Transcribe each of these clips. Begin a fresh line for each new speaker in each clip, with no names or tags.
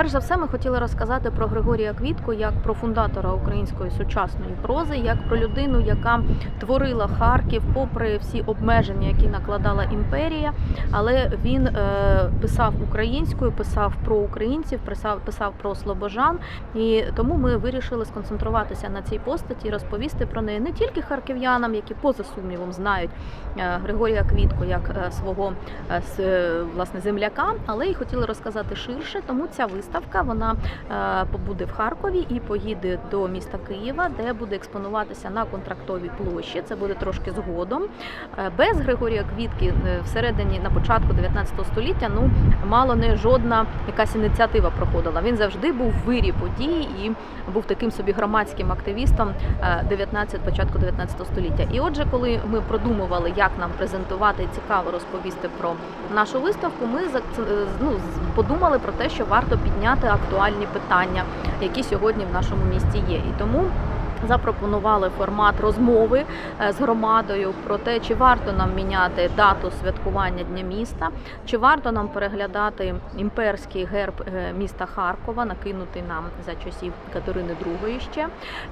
Перш за все, ми хотіли розказати про Григорія Квітку як про фундатора української сучасної прози, як про людину, яка творила Харків, попри всі обмеження, які накладала імперія. Але він е, писав українською, писав про українців, писав, писав про слобожан. І тому ми вирішили сконцентруватися на цій постаті, розповісти про неї не тільки харків'янам, які поза сумнівом знають е, Григорія Квітку як е, свого власне земляка, але й хотіли розказати ширше. Тому ця виставка вона е, побуде в Харкові і поїде до міста Києва, де буде експонуватися на контрактовій площі. Це буде трошки згодом. Е, Без Григорія Квітки е, всередині на початку 19 століття ну мало не жодна якась ініціатива проходила. Він завжди був в вирі подій і був таким собі громадським активістом е, 19, початку 19 століття. І отже, коли ми продумували, як нам презентувати цікаво розповісти про нашу виставку, ми ну, подумали про те, що варто підняти актуальні питання, які сьогодні в нашому місті є. І тому. Запропонували формат розмови е, з громадою про те, чи варто нам міняти дату святкування Дня міста, чи варто нам переглядати імперський герб е, міста Харкова, накинутий нам за часів Катерини II ще,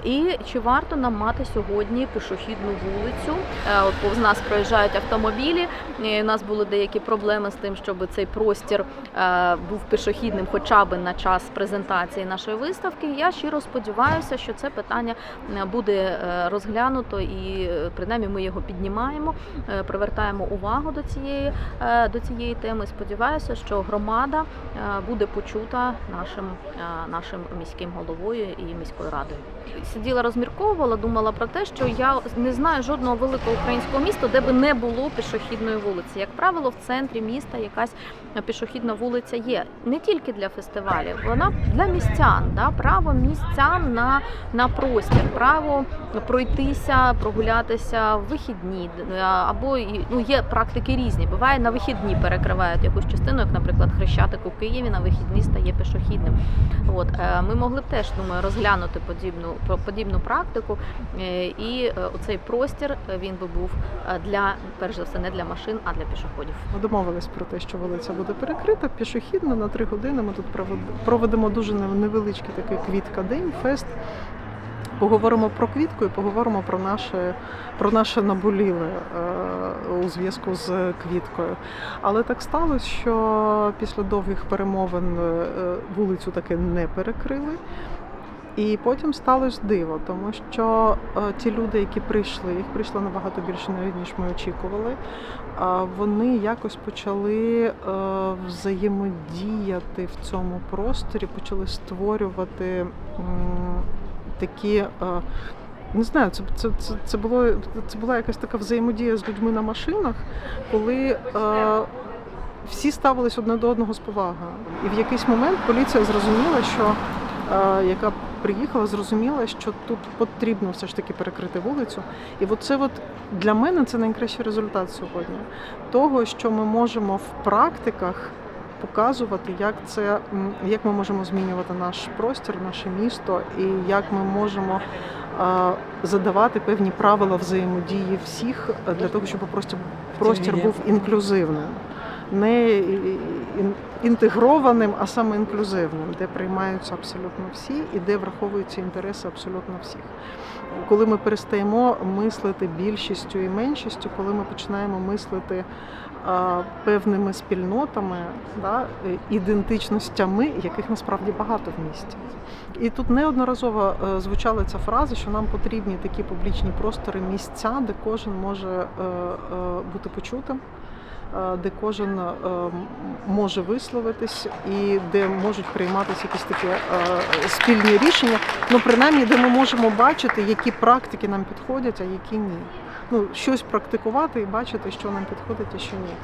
і чи варто нам мати сьогодні пішохідну вулицю? Е, повз нас проїжджають автомобілі. У нас були деякі проблеми з тим, щоб цей простір е, був пішохідним, хоча б на час презентації нашої виставки. Я щиро сподіваюся, що це питання е, буде е, розглянуто і принаймні ми його піднімаємо, привертаємо увагу до цієї до цієї теми. Сподіваюся, що громада буде почута нашим нашим міським головою і міською радою. Сиділа, розмірковувала, думала про те, що я не знаю жодного великого українського міста, де би не було пішохідної вулиці. Як правило, в центрі міста якась пішохідна вулиця є не тільки для фестивалів, вона для містян. Да? Право містян на, на простір, право пройтися, прогулятися в вихідні е, або ну, є практики різні. Буває на вихідні перекривають якусь частину, як, наприклад, Хрещатик у Києві на вихідні стає пішохідним. От е, ми могли б теж думаю розглянути подібну подібну практику, е, і е, оцей простір е, він би був е, для перш за все не для машин, а для пішоходів.
Ми домовились про те, що вулиця буде перекрита пішохідно на три години. Ми тут провед- проведемо дуже невеличкий такий квітка день, фест. Поговоримо про квітку і поговоримо про наше, про наше наболіле е, у зв'язку з квіткою. Але так сталося, що після довгих перемовин е, вулицю таки не перекрили. І потім сталося диво, тому що е, ті люди, які прийшли, їх прийшло набагато більше навіть ніж ми очікували. Вони якось почали е, взаємодіяти в цьому просторі, почали створювати такі. е, Не знаю, це, це, це, це, було, це була якась така взаємодія з людьми на машинах, коли е, всі ставились одне до одного з повагою. І в якийсь момент поліція зрозуміла, що е, яка приїхала, зрозуміла, що тут потрібно все ж таки перекрити вулицю. І от це от для мене це найкращий результат сьогодні. Того, що ми можемо в практиках показувати, як це як ми можемо змінювати наш простір, наше місто, і як ми можемо задавати певні правила взаємодії всіх для того, щоб простір, простір був інклюзивним. Не інтегрованим, а саме інклюзивним, де приймаються абсолютно всі і де враховуються інтереси абсолютно всіх. Коли ми перестаємо мислити більшістю і меншістю, коли ми починаємо мислити певними спільнотами, да, е, ідентичностями, яких насправді багато в місті. І тут неодноразово е, звучала ця фраза, що нам потрібні такі публічні простори, місця, де кожен може е, бути почутим. Е, Де кожен е, може висловитись і де можуть прийматися якісь такі е, спільні рішення, ну принаймні, де ми можемо бачити, які практики нам підходять, а які ні. Ну, щось практикувати і бачити, що нам підходить, а що ні.